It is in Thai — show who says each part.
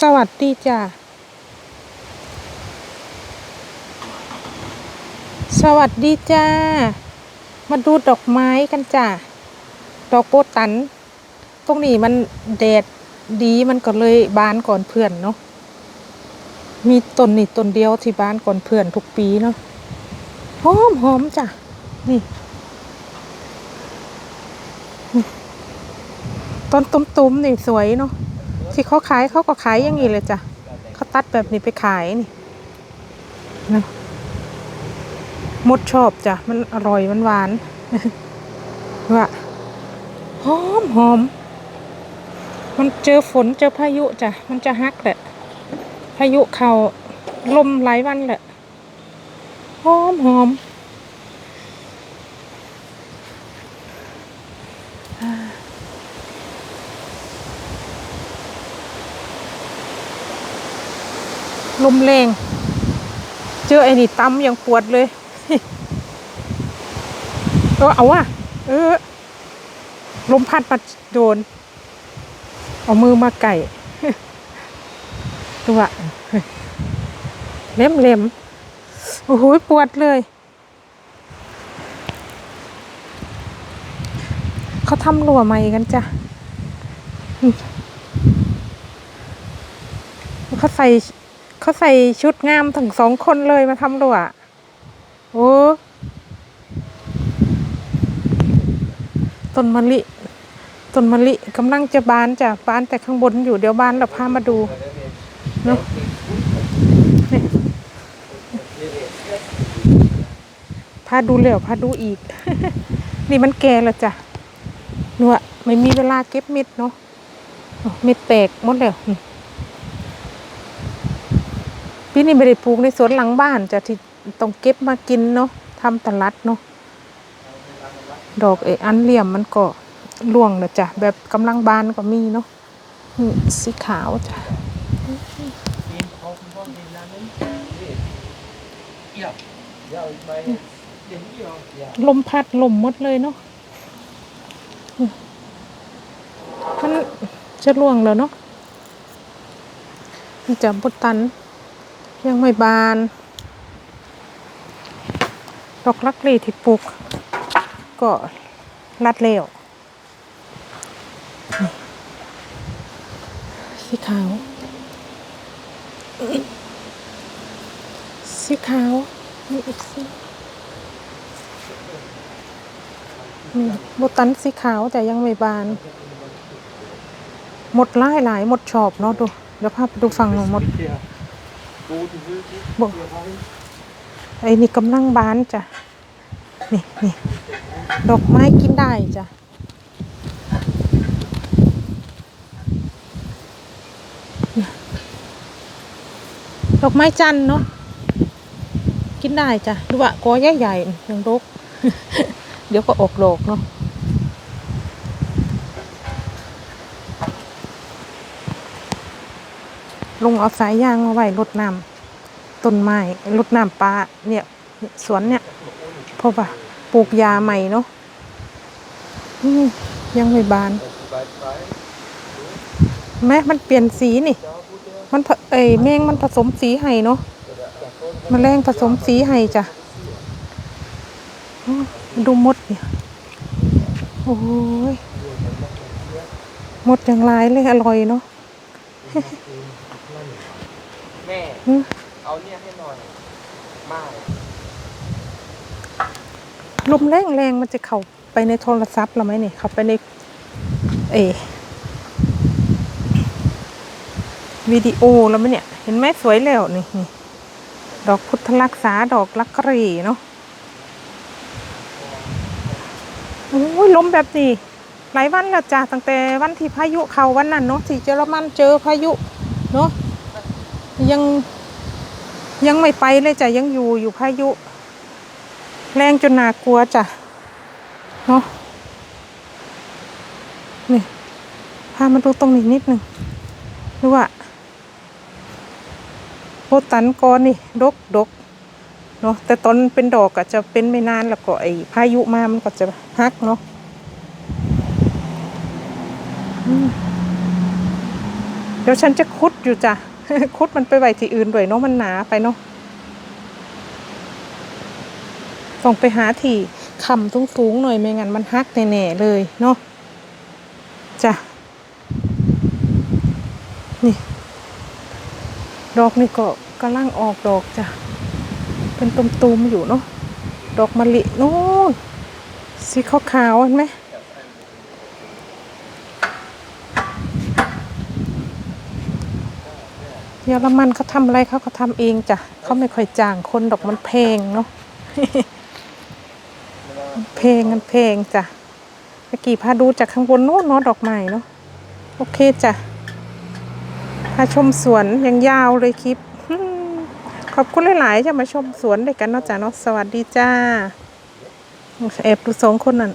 Speaker 1: สวัสดีจ้ะสวัสดีจ้า มาดูดอกไม้กันจ้ะดอกโบตัน ตรงนี้มันแดดดีมันก็เลยบานก่อนเพื่อนเนาะ มีต้นนี่ต้นเดียวที่บานก่อนเพื่อนทุกปีเนาะ หอมหอมจ้ะ นี่นี่ต้นตุ้มๆนี่สวยเนาะ ที่เขาขายเขาก็ขายอย่างนี้เลยจ้ะเขาตัดแบบนี้ไปขายนี่นะมดชอบจ้ะมันอร่อยมันหวานว่าหอมหอมมันเจอฝนเจอพายุจ้ะมันจะฮักแหละพายุเขาลมหลายวันแหละหอมหอม ลมแรง เจอไอ้นี่ตำยังปวดเลยเออเอาว่ะเออ ลมพัดมาโดน เอามือมาไก่ตัวเล็มเล็มโอ้โหปวดเลย เขาทำรัวใหม่กันจ้ะเขาใส่ เขาใส่ชุดงามถึงสองคนเลยมาทำรั้วโอ้ต้นมะลิต้นมะลิกำลังจะบานจ้ะบานแต่ข้างบนอยู่เดี๋ยวบานเราพามาดูเนาะนี่พาดูแล้วพาดูอีก นี่มันแก่แล้วจ้ะหนูอะไม่มีเวลาเก็บเม็ดเนาะเม็ดแตกหมดแล้ว พี่นี่ไม่ได้ปลูกในสวนหลังบ้านจะที่ต้องเก็บมากินเนาะทำตลัดเนาะดอกเอออันเหลี่ยมมันก็ร่วงนะจ้ะแบบกำลังบานก็มีเนาะสีขาวจ้ะลมพัดลมมดเลยเนาะมันจะร่วงแล้วเนาะมันจะบดตัน ยังไม่บาน ดอกลักลีที่ปลูก ก็รัดเร็วสีขาว สีขาวนี่อีกสีนี่โบตันสีขาวแต่ยังไม่บาน หมดหลายหลายหมดชอบเนาะดู เดี๋ยวพาไปดูฝั่งหนูหมด บอกไอ้นี่กำลังบานจ้ะ นี่นี่ดอกไม้กินได้จ้ะดอกไม้จันเนาะกินได้จ้ะดูว่า กอใหญ่ๆยังรก เดี๋ยวก็ออกดอกเนาะ ลุงเอาสายยางมาไว้รดน้ำต้นไม้รดน้ำปลาเนี่ยสวนเนี่ยเพราะว่าปลูกยาใหม่เนาะยังไม่บานแม่มันเปลี่ยนสีนี่ มันผเอ้ยแมงมันผสมสีให้เนาะมแมลงผสมสีให้จ้ะดูมดเนี่ยโอ้ยมดอย่างไรเลยอร่อยเนาะ
Speaker 2: เอาเนี่ยให้หน่อยมาก
Speaker 1: ลมแรงแรงมันจะเข้าไปในโทรศัพท์เราไหมเนี่ยเข้าไปใน เอวิดีโอแล้วไหมเนี่ย เห็นไหมสวยแล้วนี่นี่ดอกพุทธรักษาดอกลักกรีเนาะโอ้ยลมแบบนี้หลายวันแล้วจ้ะตั้งแต่วันที่พายุเข้าวันนั้นเนาะที่เยอรมันเจอพายุเนาะยัง ยังไม่ไปเลยจ้ะยังอยู่อยู่พายุ แรงจนน่ากลัวจ้ะเนาะนี่พามาดูตรงนี้นิดหนึ่งดูว่าโบตันกอนนี่ดกดกเนาะแต่ตอนเป็นดอกอะจะเป็นไม่นานแล้วก็ไอ้พายุมามันก็จะฮักเนาะอืมดี๋ยวฉันจะคุดอยู่จ้ะ คุดมันไปไว้ที่อื่นด้วยเนาะมันหนาไปเนาะต้องไปหาที่คำสูงๆหน่อยไม่งั้นมันฮักแน่ๆเลยเนาะจ้ะนี่ ดอกนี่ก็กำลังออกดอกจ้ะ เป็นตุ่มๆอยู่เนาะดอกมะลินู่นสีขาวๆเห็นไหม ยอรมันเขาทำอะไรเขาก็ทำเองจ้ะเขาไม่ค่อยจ้างคนดอกมันแพงเนาะเพลงกันเพลงจ้ะเมื่อกี้พาดูจากข้างบนโน้นเนาะดอกไม้เนาะโอเคจ้ะพาชมสวนยังยาวเลยคลิป ขอบคุณหลายๆจะมาชมสวนด้วยกันเนาะจ้ะเนาะสวัสดีจ้าแอบดูสองคนนั่น